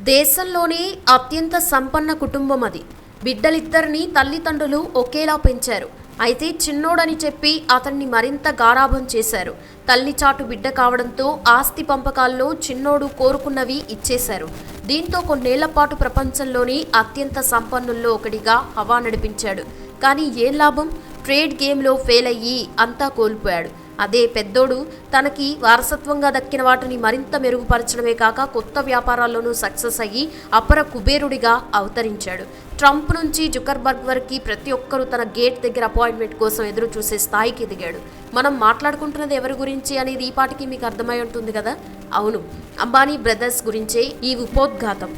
దేశంలోనే అత్యంత సంపన్న కుటుంబం అది. బిడ్డలిద్దరిని తల్లిదండ్రులు ఒకేలా పెంచారు. అయితే చిన్నోడని చెప్పి అతన్ని మరింత గారాభం చేశారు. తల్లి చాటు బిడ్డ కావడంతో ఆస్తి పంపకాల్లో చిన్నోడు కోరుకున్నవి ఇచ్చేశారు. దీంతో కొన్నేళ్ళ పాటు ప్రపంచంలోని అత్యంత సంపన్నుల్లో ఒకటిగా హవా నడిపించాడు. కానీ ఏం లాభం? ట్రేడ్ గేమ్లో ఫెయిల్ అయ్యి అంతా కోల్పోయాడు. అదే పెద్దోడు తనకి వారసత్వంగా దక్కిన వాటిని మరింత మెరుగుపరచడమే కాక కొత్త వ్యాపారాల్లోనూ సక్సెస్ అయ్యి అపర కుబేరుడిగా అవతరించాడు. ట్రంప్ నుంచి జుకర్బర్గ్ వరకు ప్రతి ఒక్కరూ తన గేట్ దగ్గర అపాయింట్మెంట్ కోసం ఎదురు చూసే స్థాయికి ఎదిగాడు. మనం మాట్లాడుకుంటున్నది ఎవరి గురించి అనేది ఈ పాటికి మీకు అర్థమై ఉంటుంది కదా? అవును. అంబానీ బ్రదర్స్ గురించే ఈ ఉపోద్ఘాతం.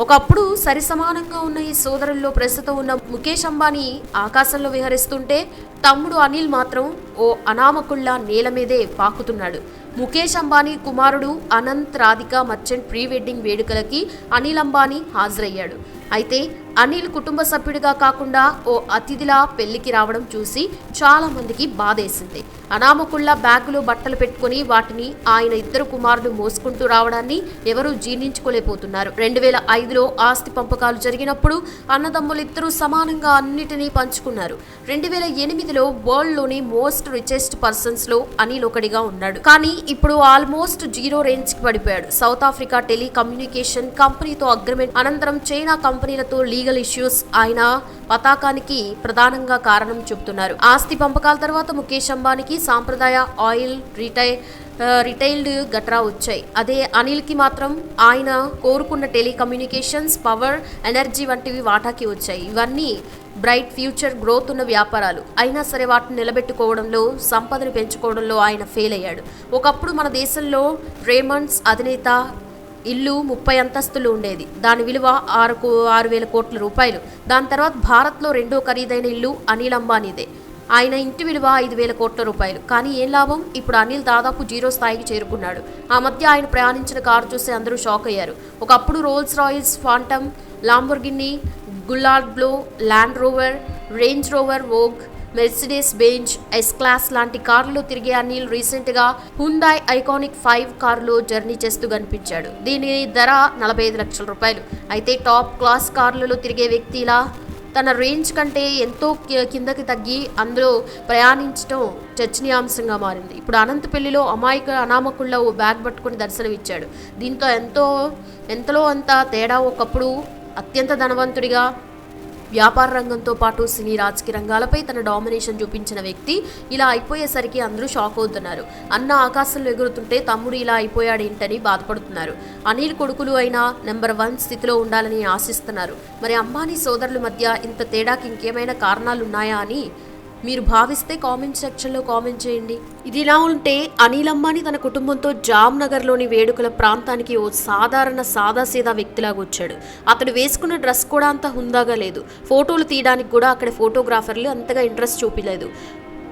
ఒకప్పుడు సరిసమానంగా ఉన్న ఈ సోదరుల్లో ప్రస్తుతం ఉన్న ముఖేష్ అంబానీ ఆకాశంలో విహరిస్తుంటే తమ్ముడు అనిల్ మాత్రం ఓ అనామకుళ్ళ నేల మీదే పాకుతున్నాడు. ముఖేష్ అంబానీ కుమారుడు అనంత్ రాధిక మర్చెంట్ ప్రీ వెడ్డింగ్ వేడుకలకి అనిల్ అంబానీ హాజరయ్యాడు. అయితే అనిల్ కుటుంబ సభ్యుడిగా కాకుండా ఓ అతిథిలా పెళ్ళికి రావడం చూసి చాలా మందికి బాధేసింది. అనామకుళ్ళ బ్యాగులో బట్టలు పెట్టుకుని వాటిని ఆయన ఇద్దరు కుమారులు మోసుకుంటూ రావడాన్ని ఎవరూ జీర్ణించుకోలేకపోతున్నారు. రెండు వేల ఐదులో ఆస్తి పంపకాలు జరిగినప్పుడు అన్నదమ్ములిద్దరూ సమానంగా అన్నిటినీ పంచుకున్నారు. రెండు వేల ఎనిమిది ఎనిమిదిలో వరల్డ్లోని మోస్ట్ రిచెస్ట్ పర్సన్స్లో అనిల్ ఒకడిగా ఉన్నాడు. కానీ ఇప్పుడు ఆల్మోస్ట్ జీరో రేంజ్కి పడిపోయాడు. సౌత్ ఆఫ్రికా టెలికమ్యూనికేషన్ కంపెనీతో అగ్రిమెంట్ అనంతరం చైనా కంపెనీలతో లీగల్ ఇష్యూస్ ఆయన పతాకానికి ప్రధానంగా కారణం చెబుతున్నారు. ఆస్తి పంపకాల తర్వాత ముఖేష్ అంబానీకి సాంప్రదాయ ఆయిల్ రిటైల్ రిటైల్డ్ గట్రా వచ్చాయి. అదే అనిల్కి మాత్రం ఆయన కోరుకున్న టెలికమ్యూనికేషన్స్ పవర్ ఎనర్జీ వంటివి వాటాకి వచ్చాయి. ఇవన్నీ బ్రైట్ ఫ్యూచర్ గ్రోత్ ఉన్న వ్యాపారాలు. అయినా సరే వాటిని నిలబెట్టుకోవడంలో సంపదను పెంచుకోవడంలో ఆయన ఫెయిల్ అయ్యాడు. ఒకప్పుడు మన దేశంలో రేమండ్స్ అధినేత ఇల్లు ముప్పై అంతస్తులు ఉండేది. దాని విలువ ఆరు ఆరు వేల కోట్ల రూపాయలు. దాని తర్వాత భారత్లో రెండో ఖరీదైన ఇల్లు అనిల్ అంబానీదే. ఆయన ఇంటి విలువ ఐదు వేల కోట్ల రూపాయలు. కానీ ఏం లాభం? ఇప్పుడు అనిల్ దాదాపు జీరో స్థాయికి చేరుకున్నాడు. ఆ మధ్య ఆయన ప్రయాణించిన కారు చూసి అందరూ షాక్ అయ్యారు. ఒకప్పుడు Rolls Royce Phantom Lamborghini గుల్లార్డ్లో Land Rover Range Rover Vogue Mercedes Benz S class లాంటి కార్లు తిరిగే అనిల్ రీసెంట్గా హుందాయ్ ఐకానిక్ ఫైవ్ కారులో జర్నీ చేస్తూ కనిపించాడు. దీని ధర నలభై ఐదు లక్షల రూపాయలు. అయితే టాప్ క్లాస్ కార్లలో తిరిగే వ్యక్తి ఇలా తన రేంజ్ కంటే ఎంతో కిందకి తగ్గి అందులో ప్రయాణించడం చర్చనీయాంశంగా మారింది. ఇప్పుడు అనంతపల్లిలో అమాయక అనామకుల్లో ఓ బ్యాగ్ పట్టుకొని దర్శనమిచ్చాడు. దీంతో ఎంతో ఎంతలో అంత తేడా ఒకప్పుడు అత్యంత ధనవంతుడిగా వ్యాపార రంగంతో పాటు సినీ రాజకీయ రంగాలపై తన డామినేషన్ చూపించిన వ్యక్తి ఇలా అయిపోయేసరికి అందరూ షాక్ అవుతున్నారు. అన్న ఆకాశంలో ఎగురుతుంటే తమ్ముడు ఇలా అయిపోయాడు ఏంటని బాధపడుతున్నారు. అనిల్ కొడుకులు అయినా నెంబర్ వన్ స్థితిలో ఉండాలని ఆశిస్తున్నారు. మరి అంబానీ సోదరుల మధ్య ఇంత తేడాకి ఇంకేమైనా కారణాలు ఉన్నాయా అని మీరు భావిస్తే కామెంట్ సెక్షన్లో కామెంట్ చేయండి. ఇదిలా ఉంటే అనిల్ అంబానీ తన కుటుంబంతో జామ్నగర్లోని వేడుకల ప్రాంతానికి ఓ సాధారణ సాదాసీదా వ్యక్తిలాగా వచ్చాడు. అతడు వేసుకున్న డ్రెస్ కూడా అంత హుందాగా లేదు. ఫోటోలు తీయడానికి కూడా అక్కడ ఫోటోగ్రాఫర్లు అంతగా ఇంట్రెస్ట్ చూపించలేదు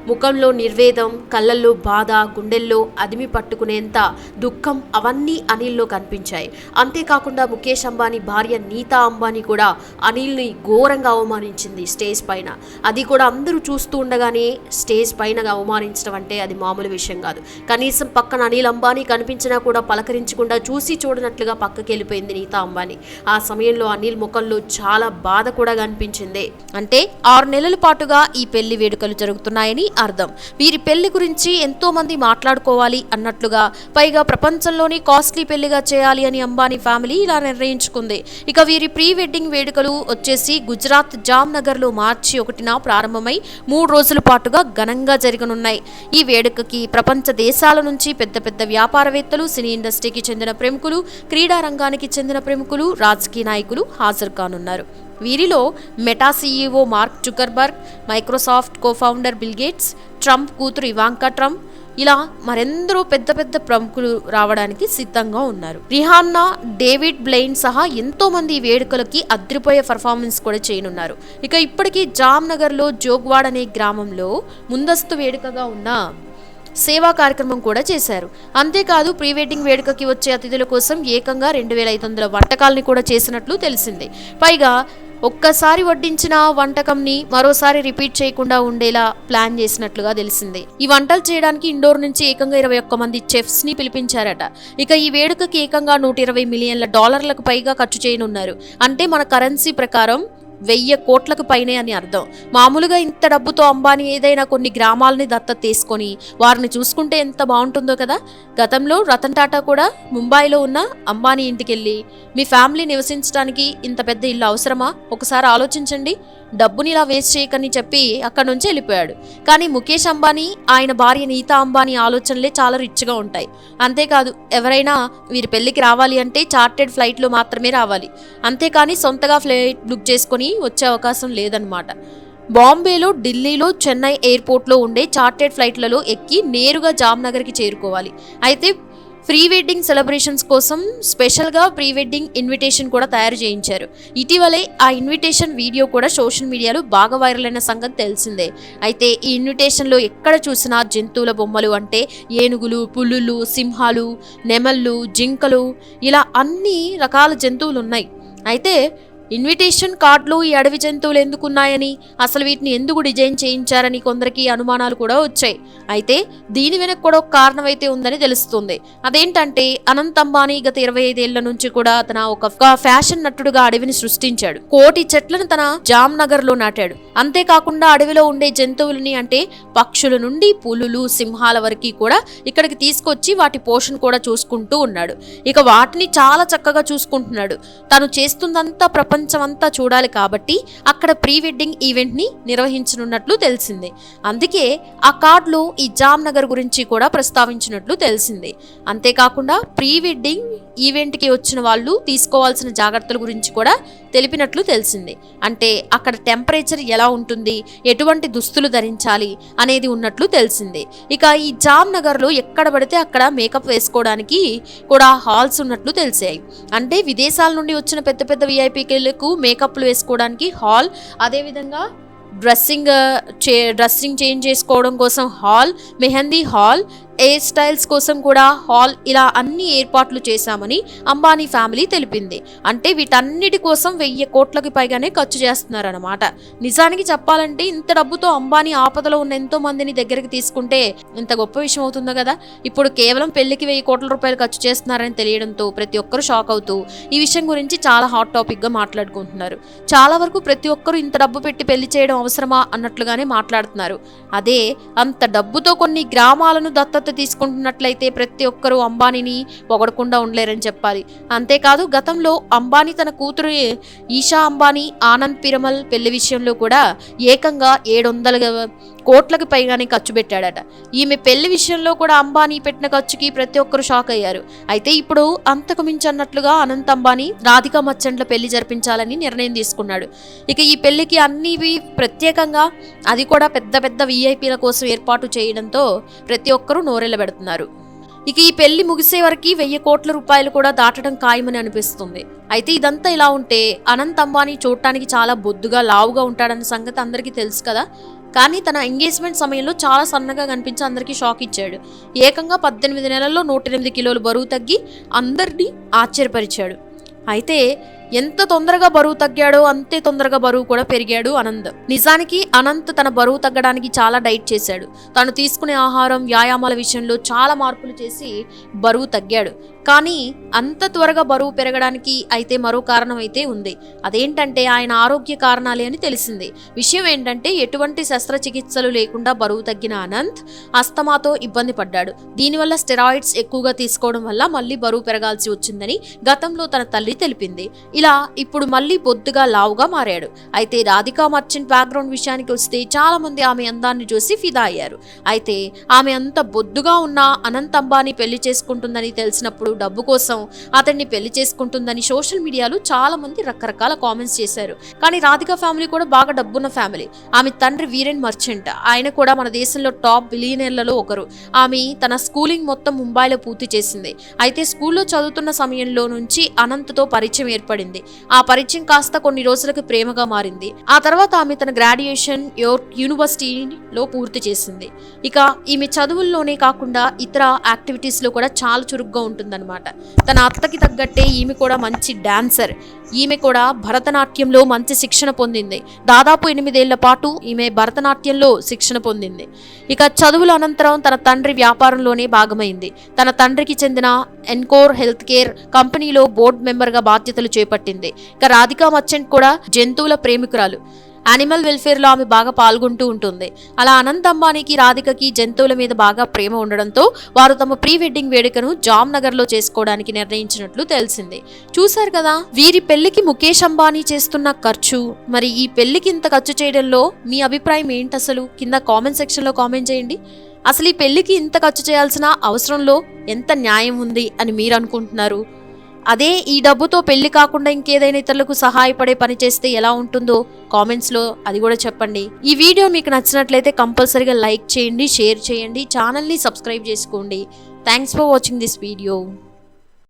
ముఖంలో నిర్వేదం కళ్ళల్లో బాధ గుండెల్లో అదిమి పట్టుకునేంత దుఃఖం అవన్నీ అనిల్లో కనిపించాయి. అంతేకాకుండా ముఖేష్ అంబానీ భార్య నీతా అంబానీ కూడా అనిల్ని ఘోరంగా అవమానించింది స్టేజ్ పైన. అది కూడా అందరూ చూస్తూ ఉండగానే స్టేజ్ పైన అవమానించడం అంటే అది మామూలు విషయం కాదు. కనీసం పక్కన అనిల్ అంబానీ కనిపించినా కూడా పలకరించకుండా చూసి చూడనట్లుగా పక్కకి వెళ్ళిపోయింది నీతా అంబానీ. ఆ సమయంలో అనిల్ ముఖంలో చాలా బాధ కూడా కనిపించింది. అంటే ఆరు నెలల పాటుగా ఈ పెళ్ళి వేడుకలు జరుగుతున్నాయని అర్థం. వీరి పెళ్ళి గురించి ఎంతో మంది మాట్లాడుకోవాలి అన్నట్లుగా పైగా ప్రపంచంలోని కాస్ట్లీ పెళ్ళిగా చేయాలి అని అంబానీ ఫ్యామిలీ ఇలా నిర్ణయించుకుంది. ఇక వీరి ప్రీ వెడ్డింగ్ వేడుకలు వచ్చేసి గుజరాత్ జామ్నగర్లో మార్చి ఒకటిన ప్రారంభమై మూడు రోజుల పాటుగా ఘనంగా జరగనున్నాయి. ఈ వేడుకకి ప్రపంచ దేశాల నుంచి పెద్ద పెద్ద వ్యాపారవేత్తలు సినీ ఇండస్ట్రీకి చెందిన ప్రముఖులు క్రీడా రంగానికి చెందిన ప్రముఖులు రాజకీయ నాయకులు హాజరు కానున్నారు. వీరిలో Meta CEO Mark Zuckerberg Microsoft cofounder Bill Gates Trump కూతురు ఇవాంకా ట్రంప్ ఇలా మరెందరో పెద్ద పెద్ద ప్రముఖులు రావడానికి సిద్ధంగా ఉన్నారు. రిహాన్నా డేవిడ్ బ్లెయిన్ సహా ఎంతో మంది ఈ వేడుకలకి అద్రిపోయే పర్ఫార్మెన్స్ కూడా చేయనున్నారు. ఇక ఇప్పటికీ జామ్నగర్లో జోగ్వాడ్ అనే గ్రామంలో ముందస్తు వేడుకగా ఉన్న సేవా కార్యక్రమం కూడా చేశారు. అంతేకాదు ప్రీ వెడ్డింగ్ వేడుకకి వచ్చే అతిథుల కోసం ఏకంగా రెండు వేల ఐదు వందల వంటకాలని కూడా చేసినట్లు తెలిసింది. పైగా ఒక్కసారి వడ్డించిన వంటకంని మరోసారి రిపీట్ చేయకుండా ఉండేలా ప్లాన్ చేసినట్లుగా తెలిసింది. ఈ వంటలు చేయడానికి ఇండోర్ నుంచి ఏకంగా ఇరవై ఒక్క మంది చెఫ్స్ని పిలిపించారట. ఇక ఈ వేడుకకి ఏకంగా నూట ఇరవై మిలియన్ల డాలర్లకు పైగా ఖర్చు చేయనున్నారు. అంటే మన కరెన్సీ ప్రకారం వెయ్యి కోట్లకు పైనే అని అర్థం. మామూలుగా ఇంత డబ్బుతో అంబానీ ఏదైనా కొన్ని గ్రామాలని దత్తత తీసుకొని వారిని చూసుకుంటే ఎంత బాగుంటుందో కదా. గతంలో రతన్ టాటా కూడా ముంబైలో ఉన్న అంబానీ ఇంటికి వెళ్ళి మీ ఫ్యామిలీ నివసించడానికి ఇంత పెద్ద ఇల్లు అవసరమా? ఒకసారి ఆలోచించండి. డబ్బుని ఇలా వేస్ట్ చేయకని చెప్పి అక్కడ నుంచి వెళ్ళిపోయాడు. కానీ ముఖేష్ అంబానీ ఆయన భార్య నీతా అంబానీ ఆలోచనలే చాలా రిచ్గా ఉంటాయి. అంతేకాదు ఎవరైనా వీరి పెళ్ళికి రావాలి అంటే చార్టెడ్ ఫ్లైట్లో మాత్రమే రావాలి. అంతేకాని సొంతగా ఫ్లైట్ బుక్ చేసుకొని వచ్చే అవకాశం లేదనమాట బాంబేలో ఢిల్లీలో చెన్నై ఎయిర్పోర్ట్లో ఉండే చార్టెడ్ ఫ్లైట్లలో ఎక్కి నేరుగా జామ్నగర్కి చేరుకోవాలి. అయితే ప్రీ వెడ్డింగ్ సెలబ్రేషన్స్ కోసం స్పెషల్గా ప్రీ వెడ్డింగ్ ఇన్విటేషన్ కూడా తయారు చేయించారు. ఇటీవలే ఆ ఇన్విటేషన్ వీడియో కూడా సోషల్ మీడియాలో బాగా వైరల్ అయిన సంగతి తెలిసిందే. అయితే ఈ ఇన్విటేషన్లో ఎక్కడ చూసినా జంతువుల బొమ్మలు అంటే ఏనుగులు పులులు సింహాలు నెమళ్ళు జింకలు ఇలా అన్ని రకాల జంతువులు ఉన్నాయి. అయితే ఇన్విటేషన్ కార్డులు ఈ అడవి జంతువులు ఎందుకున్నాయని? అసలు వీటిని ఎందుకు డిజైన్ చేయించారని కొందరికి అనుమానాలు కూడా వచ్చాయి. అయితే దీని వెనక కూడా ఒక కారణం అయితే ఉందని తెలుస్తుంది. అదేంటంటే అనంత్ అంబానీ గత ఇరవై ఐదేళ్ళ నుంచి కూడా తన ఒక ఫ్యాషన్ నటుడుగా అడవిని సృష్టించాడు. కోటి చెట్లను తన జామ్ నగర్లో నాటాడు. అంతేకాకుండా అడవిలో ఉండే జంతువులని అంటే పక్షుల నుండి పులులు సింహాల వరకు కూడా ఇక్కడికి తీసుకొచ్చి వాటి పోషణ కూడా చూసుకుంటూ ఉన్నాడు. ఇక వాటిని చాలా చక్కగా చూసుకుంటున్నాడు. తను చేస్తుందంతా ప్రపంచ ప్రపంచమంతా చూడాలి కాబట్టి అక్కడ ప్రీ వెడ్డింగ్ ఈవెంట్ని నిర్వహించనున్నట్లు తెలిసింది. అందుకే ఆ కార్డులో ఈ జామ్ నగర్ గురించి కూడా ప్రస్తావించినట్లు తెలిసింది. అంతేకాకుండా ప్రీ వెడ్డింగ్ ఈవెంట్కి వచ్చిన వాళ్ళు తీసుకోవాల్సిన జాగ్రత్తల గురించి కూడా తెలిపినట్లు తెలిసింది. అంటే అక్కడ టెంపరేచర్ ఎలా ఉంటుంది ఎటువంటి దుస్తులు ధరించాలి అనేది ఉన్నట్లు తెలిసింది. ఇక ఈ జామ్ నగర్లో ఎక్కడ పడితే అక్కడ మేకప్ వేసుకోవడానికి కూడా హాల్స్ ఉన్నట్లు తెలిసాయి. అంటే విదేశాల నుండి వచ్చిన పెద్ద పెద్ద విఐపీలకు మేకప్లు వేసుకోవడానికి హాల్ అదేవిధంగా డ్రెస్సింగ్ చే డ్రెస్సింగ్ చేంజ్ చేసుకోవడం కోసం hall mehndi hall hair styles కోసం కూడా హాల్ ఇలా అన్ని ఏర్పాట్లు చేశామని అంబానీ ఫ్యామిలీ తెలిపింది. అంటే వీటన్నిటి కోసం వెయ్యి కోట్లకి పైగానే ఖర్చు చేస్తున్నారన్నమాట. నిజానికి చెప్పాలంటే ఇంత డబ్బుతో అంబానీ ఆపదలో ఉన్న ఎంతో మందిని దగ్గరికి తీసుకుంటే ఇంత గొప్ప విషయం అవుతుందో కదా? ఇప్పుడు కేవలం పెళ్ళికి వెయ్యి కోట్ల రూపాయలు ఖర్చు చేస్తున్నారని తెలియడంతో ప్రతి ఒక్కరూ షాక్ అవుతూ ఈ విషయం గురించి చాలా హాట్ టాపిక్గా మాట్లాడుకుంటున్నారు. చాలా వరకు ప్రతి ఒక్కరూ ఇంత డబ్బు పెట్టి పెళ్ళి చేయడం అవసరమా అన్నట్లుగానే మాట్లాడుతున్నారు. అదే అంత డబ్బుతో కొన్ని గ్రామాలను దత్తత తీసుకుంటున్నట్లయితే ప్రతి ఒక్కరూ అంబానీని పొగడకుండా ఉండలేరని చెప్పాలి. అంతేకాదు గతంలో అంబానీ తన కూతురు ఈషా అంబానీ ఆనంద్ పిరమల్ పెళ్ళి విషయంలో కూడా ఏకంగా ఏడు వందల కోట్లకు పైగానే ఖర్చు పెట్టాడట. ఈమె పెళ్ళి విషయంలో కూడా అంబానీ పెట్టిన ఖర్చుకి ప్రతి ఒక్కరు షాక్ అయ్యారు. అయితే ఇప్పుడు అంతకు మించి అన్నట్లుగా అనంత్ అంబానీ రాధికా మచ్చండ్ల పెళ్ళి జరిపించాలని నిర్ణయం తీసుకున్నాడు. ఇక ఈ పెళ్ళికి అన్నివి ప్రత్యేకంగా అది కూడా పెద్ద పెద్ద విఐపీల కోసం ఏర్పాటు చేయడంతో ప్రతి ఒక్కరూ నోరెళ్ళబెడుతున్నారు. ఇక ఈ పెళ్ళి ముగిసే వరకు వెయ్యి కోట్ల రూపాయలు కూడా దాటడం ఖాయమని అనిపిస్తుంది. అయితే ఇదంతా ఇలా ఉంటే అనంత్ అంబానీ చూడటానికి చాలా బొద్దుగా లావుగా ఉంటాడన్న సంగతి అందరికీ తెలుసు కదా. కానీ తన ఎంగేజ్మెంట్ సమయంలో చాలా సన్నగా కనిపించి అందరికీ షాక్ ఇచ్చాడు. ఏకంగా పద్దెనిమిది నెలల్లో నూట ఎనిమిది కిలోలు బరువు తగ్గి అందరినీ ఆశ్చర్యపరిచాడు. అయితే ఎంత తొందరగా బరువు తగ్గాడో అంతే తొందరగా బరువు కూడా పెరిగాడు అనంత్. నిజానికి అనంత్ తన బరువు తగ్గడానికి చాలా డైట్ చేశాడు. తను తీసుకునే ఆహారం వ్యాయామాల విషయంలో చాలా మార్పులు చేసి బరువు తగ్గాడు. కానీ అంత త్వరగా బరువు పెరగడానికి అయితే మరో కారణం అయితే ఉంది. అదేంటంటే ఆయన ఆరోగ్య కారణాలే అని తెలిసింది. విషయం ఏంటంటే ఎటువంటి శస్త్రచికిత్సలు లేకుండా బరువు తగ్గిన అనంత్ అస్తమాతో ఇబ్బంది పడ్డాడు. దీనివల్ల స్టెరాయిడ్స్ ఎక్కువగా తీసుకోవడం వల్ల మళ్ళీ బరువు పెరగాల్సి వచ్చిందని గతంలో తన తల్లి తెలిపింది. ఇలా ఇప్పుడు మళ్ళీ బొద్దుగా లావుగా మారాడు. అయితే రాధికా మర్చెంట్ బ్యాక్గ్రౌండ్ విషయానికి వస్తే చాలా మంది ఆమె అందాన్ని చూసి ఫిదా అయ్యారు. అయితే ఆమె అంత బొద్దుగా ఉన్న అనంత్ అంబానీ పెళ్ళి చేసుకుంటుందని తెలిసినప్పుడు డబ్బు కోసం అతన్ని పెళ్ళి చేసుకుంటుందని సోషల్ మీడియాలో చాలా మంది రకరకాల కామెంట్స్ చేశారు. కానీ రాధికా ఫ్యామిలీ కూడా బాగా డబ్బున్న ఫ్యామిలీ. ఆమె తండ్రి వీరెన్ మర్చెంట్. ఆయన కూడా మన దేశంలో టాప్ బిలియనర్లలో ఒకరు. ఆమె తన స్కూలింగ్ మొత్తం ముంబైలో పూర్తి చేసింది. అయితే స్కూల్లో చదువుతున్న సమయంలో నుంచి అనంత్తో పరిచయం ఏర్పడింది. ఆ పరిచయం కాస్త కొన్ని రోజులకు ప్రేమగా మారింది. ఆ తర్వాత ఆమె తన గ్రాడ్యుయేషన్ యోర్క్ యూనివర్సిటీలో పూర్తి చేసింది. ఇక ఈమె చదువుల్లోనే కాకుండా ఇతర యాక్టివిటీస్లో కూడా చాలా చురుగ్గా ఉంటుందన్నమాట. తన అత్తకి తగ్గట్టే ఈమె కూడా మంచి డాన్సర్. ఈమె కూడా భరతనాట్యంలో మంచి శిక్షణ పొందింది. దాదాపు ఎనిమిదేళ్ళ పాటు ఈమె భరతనాట్యంలో శిక్షణ పొందింది. ఇక చదువుల అనంతరం తన తండ్రి వ్యాపారంలోనే భాగమైంది. తన తండ్రికి చెందిన ఎన్కోర్ హెల్త్ కేర్ కంపెనీలో బోర్డు మెంబర్గా బాధ్యతలు చేపట్టింది. పట్టింది. ఇక రాధికా మర్చెంట్ కూడా జంతువుల ప్రేమికురాలు. యానిమల్ వెల్ఫేర్లో ఆమె బాగా పాల్గొంటూ ఉంటుంది. అలా అనంత్ అంబానీకి రాధికకి జంతువుల మీద బాగా ప్రేమ ఉండడంతో వారు తమ ప్రీ వెడ్డింగ్ వేడుకను జామ్ నగర్లో చేసుకోవడానికి నిర్ణయించినట్లు తెలిసింది. చూశారు కదా వీరి పెళ్ళికి ముఖేష్ అంబానీ చేస్తున్న ఖర్చు. మరి ఈ పెళ్ళికి ఇంత ఖర్చు చేయడంలో మీ అభిప్రాయం ఏంటి అసలు? కింద కామెంట్ సెక్షన్లో కామెంట్ చేయండి. అసలు ఈ పెళ్ళికి ఇంత ఖర్చు చేయాల్సిన అవసరంలో ఎంత న్యాయం ఉంది అని మీరు అనుకుంటున్నారు? అదే ఈ డబ్బుతో పెళ్ళి కాకుండా ఇంకేదైనా ఇతరులకు సహాయపడే పని చేస్తే ఎలా ఉంటుందో కామెంట్స్లో అది కూడా చెప్పండి. ఈ వీడియో మీకు నచ్చినట్లయితే కంపల్సరీగా లైక్ చేయండి షేర్ చేయండి ఛానల్ని సబ్స్క్రైబ్ చేసుకోండి. Thanks for watching this video